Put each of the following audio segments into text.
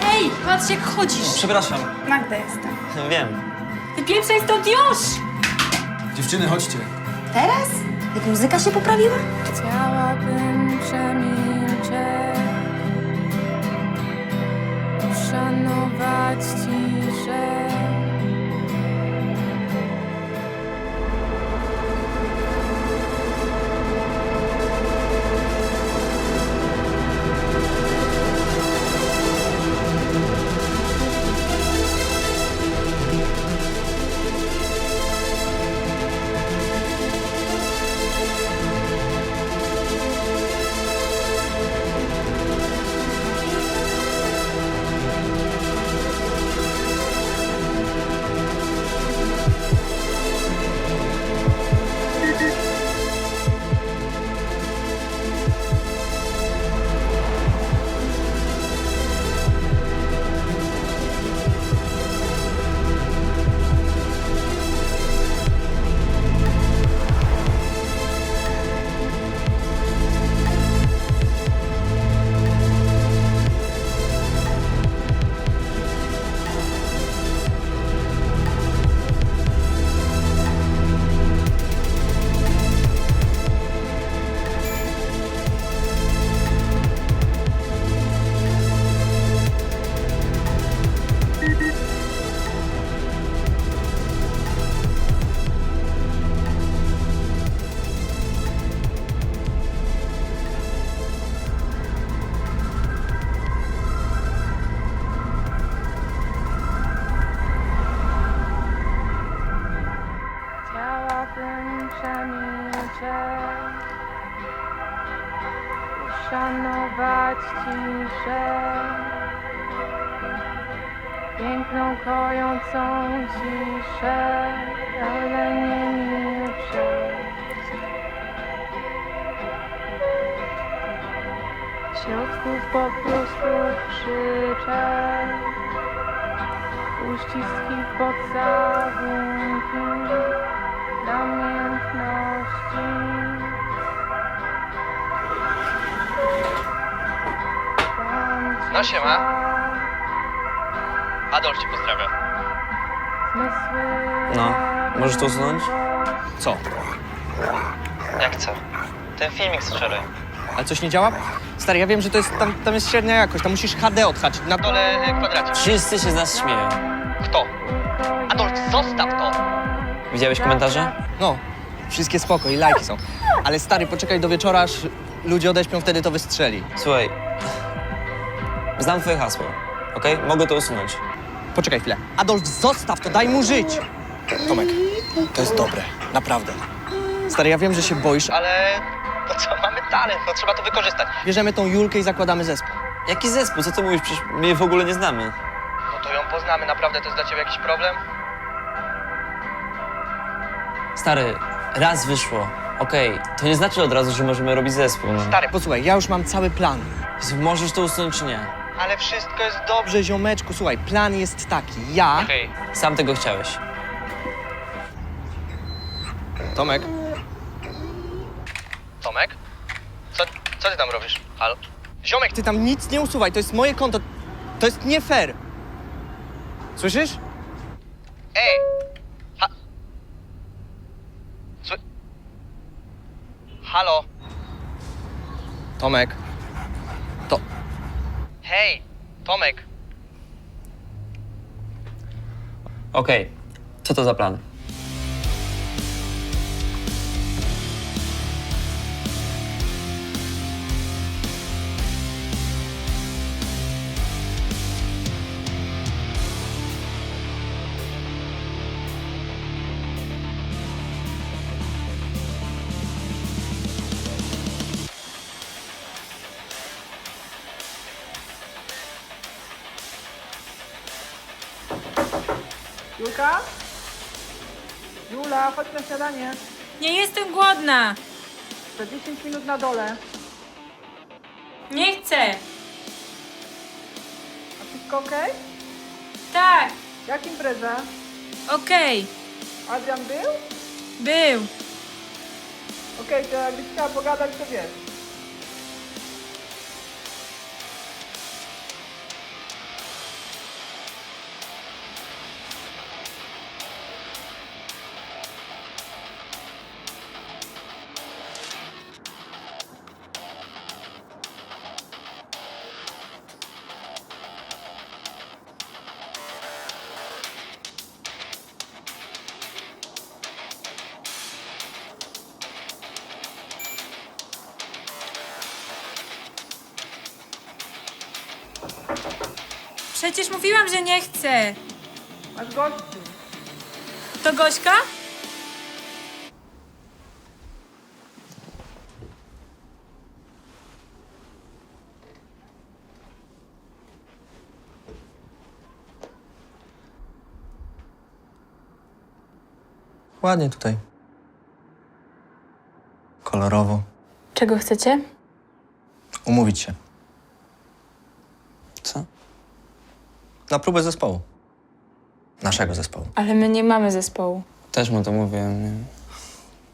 Hej, patrz jak chodzisz. Przepraszam. Magda jestem. Wiem. Wypieprzaj stąd już! Dziewczyny, chodźcie. Teraz? Jak muzyka się poprawiła? Chciałabym przemilczeć, uszanować ciszę. Uszanować ciszę, piękną, kojącą ciszę, ale nie milczę. W środku po prostu krzyczę, uściski pocałunki No, siema. Adolf cię pozdrawia. No, możesz to usunąć? Co? Jak co? Ten filmik z wczoraj. Ale coś nie działa? Stary, ja wiem, że to jest, tam, tam jest średnia jakość, tam musisz HD odhaczyć. Na dole y, kwadracie. Wszyscy się z nas śmieją. Kto? Adolf, zostaw to! Widziałeś komentarze? No, wszystkie spoko i lajki są. Ale stary, poczekaj do wieczora, aż ludzie odeśpią, wtedy to wystrzeli. Słuchaj. Znam twoje hasło. Okej? Mogę to usunąć. Poczekaj chwilę. Adolf, zostaw to, daj mu żyć! Tomek, to jest dobre, naprawdę. Stary, ja wiem, że się boisz, a Ale... No co, mamy talent, no trzeba to wykorzystać. bierzemy tą Julkę i zakładamy zespół. Jaki zespół? Co ty mówisz? Przecież my w ogóle nie znamy. No to ją poznamy, naprawdę to jest dla ciebie jakiś problem? Stary, raz wyszło. Okej, to nie znaczy od razu, że możemy robić zespół. No. Stary, Posłuchaj, ja już mam cały plan. Jezu, Możesz to usunąć czy nie? Ale wszystko jest dobrze. Dobrze, ziomeczku, słuchaj, plan jest taki. Ja... Okej. Sam tego chciałeś. Tomek, Tomek? Co, co ty tam robisz? Halo? Ziomek, ty tam nic nie usuwaj, to jest moje konto. To jest nie fair. Słyszysz? Ej! Ha... Co? Halo? Tomek. Hej! Tomek! Okej, co to za plan? Julka? Jula, chodź na śniadanie. Nie jestem głodna! Za 10 minut na dole. Nie chcę! A wszystko okej? Tak, Jak impreza? okej, Adrian był? był. Okej, to jakbyś chciała pogadać, to wiesz. Przecież mówiłam, że nie chcę. Masz gości. To Gośka? Ładnie tutaj. Kolorowo. Czego chcecie? Umówić się. Co? Na próbę zespołu. Naszego zespołu. Ale my nie mamy zespołu. Też mu to mówiłem, nie?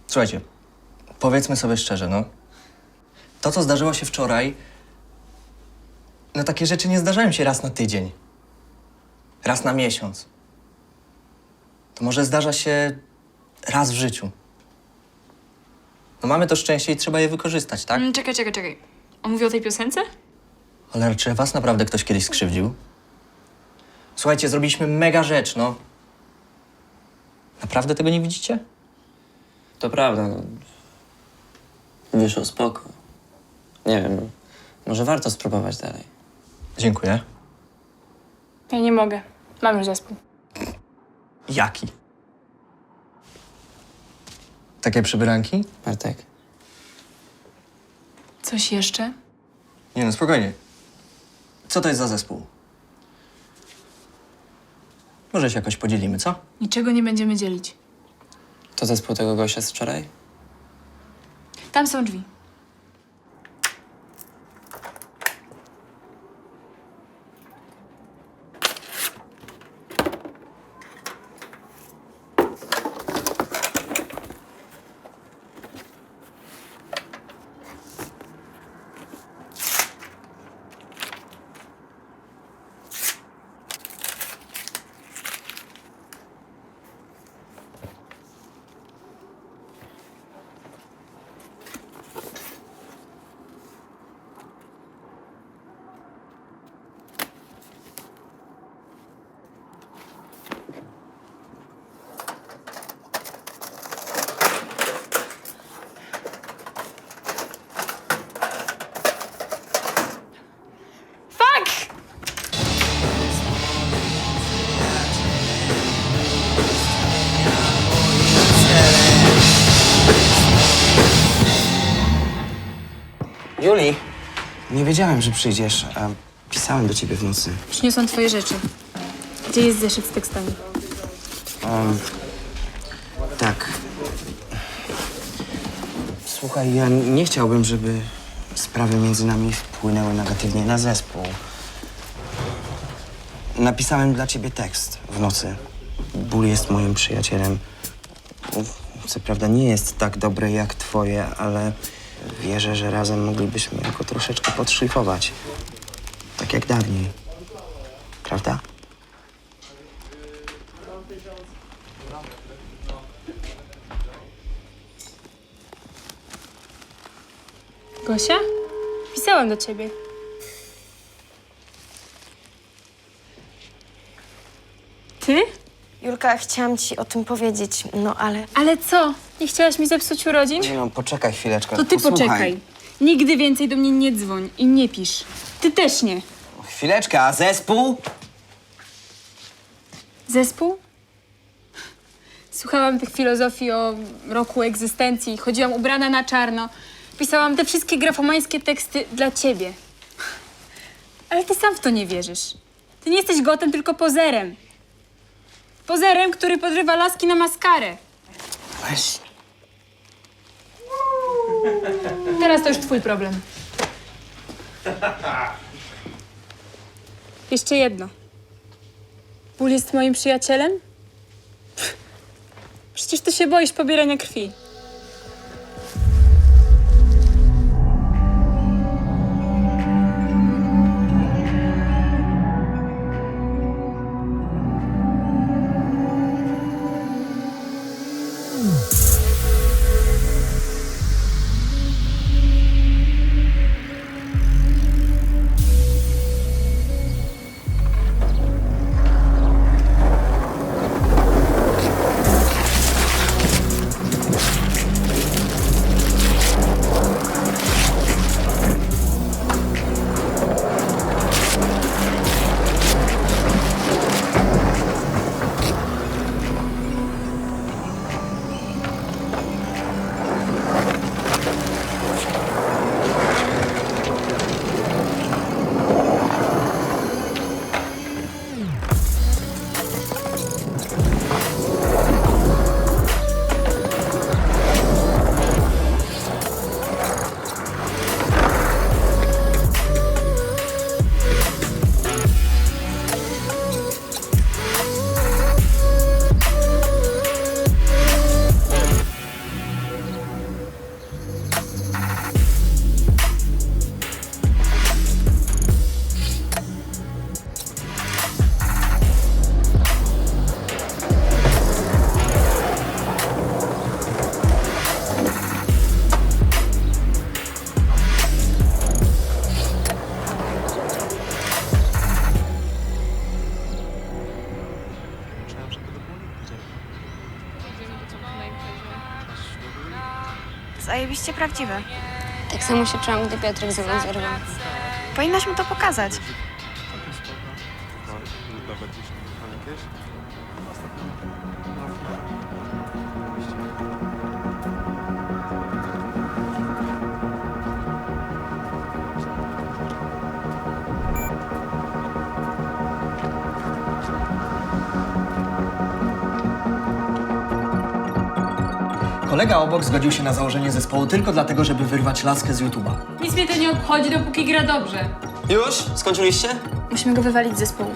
Słuchajcie, powiedzmy sobie szczerze, no. To, co zdarzyło się wczoraj, no takie rzeczy nie zdarzają się raz na tydzień. Raz na miesiąc. To może zdarza się raz w życiu. No mamy to szczęście i trzeba je wykorzystać, tak? Mm, czekaj, czekaj, czekaj. On mówi o tej piosence? Ale czy was naprawdę ktoś kiedyś skrzywdził? Słuchajcie, zrobiliśmy mega rzecz, no. Naprawdę tego nie widzicie? To prawda, no. Wyszło spoko. Nie wiem, może warto spróbować dalej. Dziękuję. Ja nie mogę. Mam już zespół. Jaki? Takie przybranki? Bartek, Coś jeszcze? Nie no, spokojnie. Co to jest za zespół? Może się jakoś podzielimy, co? Niczego nie będziemy dzielić. to zespół tego gościa z wczoraj? Tam są drzwi. Juli, nie wiedziałem, że przyjdziesz. A pisałem do ciebie w nocy. Przyniosłam twoje rzeczy. Gdzie jest zeszyt z tekstami? Tak. Słuchaj, ja nie chciałbym, żeby sprawy między nami wpłynęły negatywnie na zespół. Napisałem dla ciebie tekst w nocy. Ból jest moim przyjacielem. Co prawda nie jest tak dobre jak twoje, ale wierzę, że razem moglibyśmy go troszeczkę podszlifować. Tak jak dawniej. Prawda? Gosia? Pisałam do ciebie. Ty? Julka, chciałam ci o tym powiedzieć, no ale... Ale co? Nie chciałaś mi zepsuć urodzin? Nie no, poczekaj chwileczkę. To ty posłuchaj. poczekaj. Nigdy więcej do mnie nie dzwoń i nie pisz. Ty też nie. Chwileczkę, a zespół? Zespół? Słuchałam tych filozofii o roku egzystencji, chodziłam ubrana na czarno. Pisałam te wszystkie grafomańskie teksty dla ciebie. Ale ty sam w to nie wierzysz. Ty nie jesteś gotem, tylko pozerem. Pozerem, który podrywa laski na maskarę. Weź. Teraz to już twój problem. Jeszcze jedno. Ból jest moim przyjacielem? Przecież ty się boisz pobierania krwi. Zajebiście prawdziwe. Tak samo się czułam, gdy Piotrek ze mną zerwał. Powinnaś mu to pokazać. Kolega obok zgodził się na założenie zespołu tylko dlatego, żeby wyrwać laskę z YouTube'a. Nic mnie to nie obchodzi, dopóki gra dobrze. Już? Skończyliście? Musimy go wywalić z zespołu.